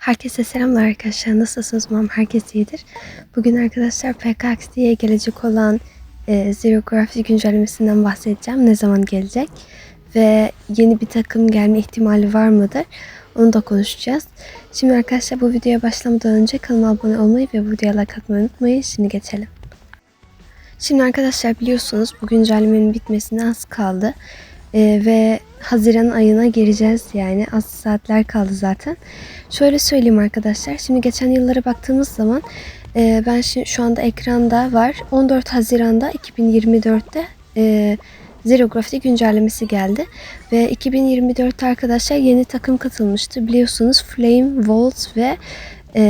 Herkese selamlar arkadaşlar. Nasılsınız? Umarım herkes iyidir. Bugün arkadaşlar PKXD'ye gelecek olan e, Zero Gravity güncellemesinden bahsedeceğim. Ne zaman gelecek? Ve yeni bir takım gelme ihtimali var mıdır? Onu da konuşacağız. Şimdi arkadaşlar bu videoya başlamadan önce kanalıma abone olmayı ve bu videoya like atmayı unutmayın. Şimdi geçelim. Şimdi arkadaşlar biliyorsunuz bu güncellemenin bitmesine az kaldı. Ee, ve Haziran ayına gireceğiz yani az saatler kaldı zaten. Şöyle söyleyeyim arkadaşlar. Şimdi geçen yıllara baktığımız zaman e, ben şimdi şu anda ekranda var. 14 Haziran'da 2024'te e, Zero Gravity güncellemesi geldi. Ve 2024'te arkadaşlar yeni takım katılmıştı. Biliyorsunuz Flame, Volt ve e,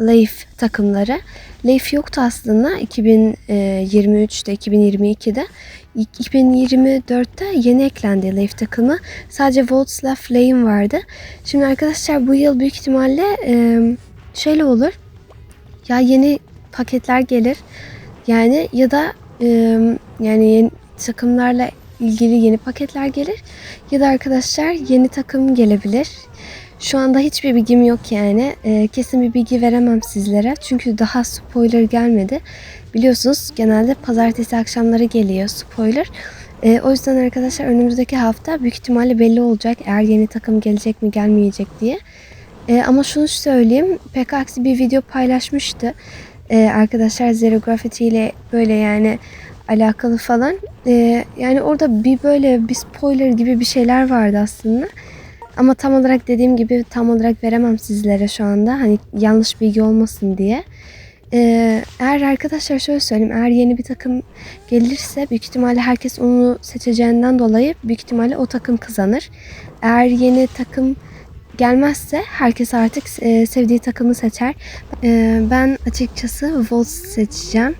Leaf takımları. Leaf yoktu aslında 2023'te, 2022'de. 2024'te yeni eklendi Leaf takımı. Sadece Volts'la Flame vardı. Şimdi arkadaşlar bu yıl büyük ihtimalle e, şöyle olur. Ya yeni paketler gelir. Yani ya da e, yani yeni takımlarla ilgili yeni paketler gelir. Ya da arkadaşlar yeni takım gelebilir. Şu anda hiçbir bilgim yok yani. E, kesin bir bilgi veremem sizlere. Çünkü daha spoiler gelmedi. Biliyorsunuz genelde pazartesi akşamları geliyor spoiler. E, o yüzden arkadaşlar önümüzdeki hafta büyük ihtimalle belli olacak. Eğer yeni takım gelecek mi gelmeyecek diye. E, ama şunu söyleyeyim. PKX bir video paylaşmıştı. E, arkadaşlar Zero Graffiti ile böyle yani alakalı falan. E, yani orada bir böyle bir spoiler gibi bir şeyler vardı aslında. Ama tam olarak dediğim gibi tam olarak veremem sizlere şu anda. Hani yanlış bilgi olmasın diye. Ee, eğer arkadaşlar şöyle söyleyeyim. Eğer yeni bir takım gelirse büyük ihtimalle herkes onu seçeceğinden dolayı büyük ihtimalle o takım kazanır. Eğer yeni takım gelmezse herkes artık e, sevdiği takımı seçer. E, ben açıkçası Volt seçeceğim.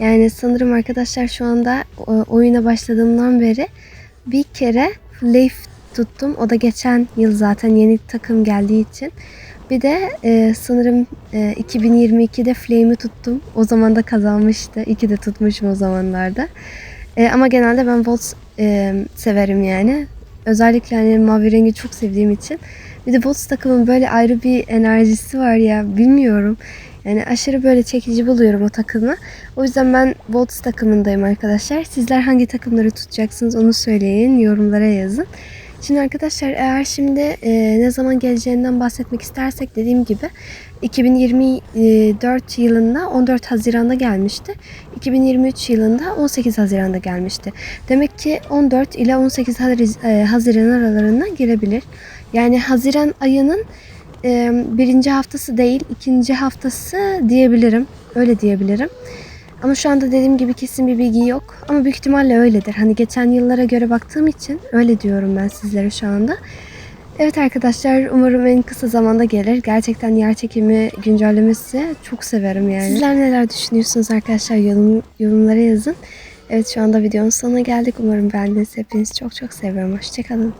Yani sanırım arkadaşlar şu anda e, oyuna başladığımdan beri bir kere Leaf tuttum. O da geçen yıl zaten yeni takım geldiği için. Bir de e, sanırım e, 2022'de Flame'i tuttum. O zaman da kazanmıştı. İki de tutmuşum o zamanlarda. E, ama genelde ben Volt e, severim yani. Özellikle hani mavi rengi çok sevdiğim için. Bir de Volt takımın böyle ayrı bir enerjisi var ya bilmiyorum. Yani aşırı böyle çekici buluyorum o takımı. O yüzden ben Volt takımındayım arkadaşlar. Sizler hangi takımları tutacaksınız onu söyleyin. Yorumlara yazın. Şimdi arkadaşlar eğer şimdi e, ne zaman geleceğinden bahsetmek istersek dediğim gibi 2024 yılında 14 Haziran'da gelmişti. 2023 yılında 18 Haziran'da gelmişti. Demek ki 14 ile 18 Haziran aralarına girebilir. Yani Haziran ayının e, birinci haftası değil ikinci haftası diyebilirim. Öyle diyebilirim. Ama şu anda dediğim gibi kesin bir bilgi yok. Ama büyük ihtimalle öyledir. Hani geçen yıllara göre baktığım için öyle diyorum ben sizlere şu anda. Evet arkadaşlar umarım en kısa zamanda gelir. Gerçekten yer çekimi güncellemesi çok severim yani. Sizler neler düşünüyorsunuz arkadaşlar yorum, yorumlara yazın. Evet şu anda videonun sonuna geldik. Umarım beğendiniz. Hepinizi çok çok seviyorum. Hoşçakalın.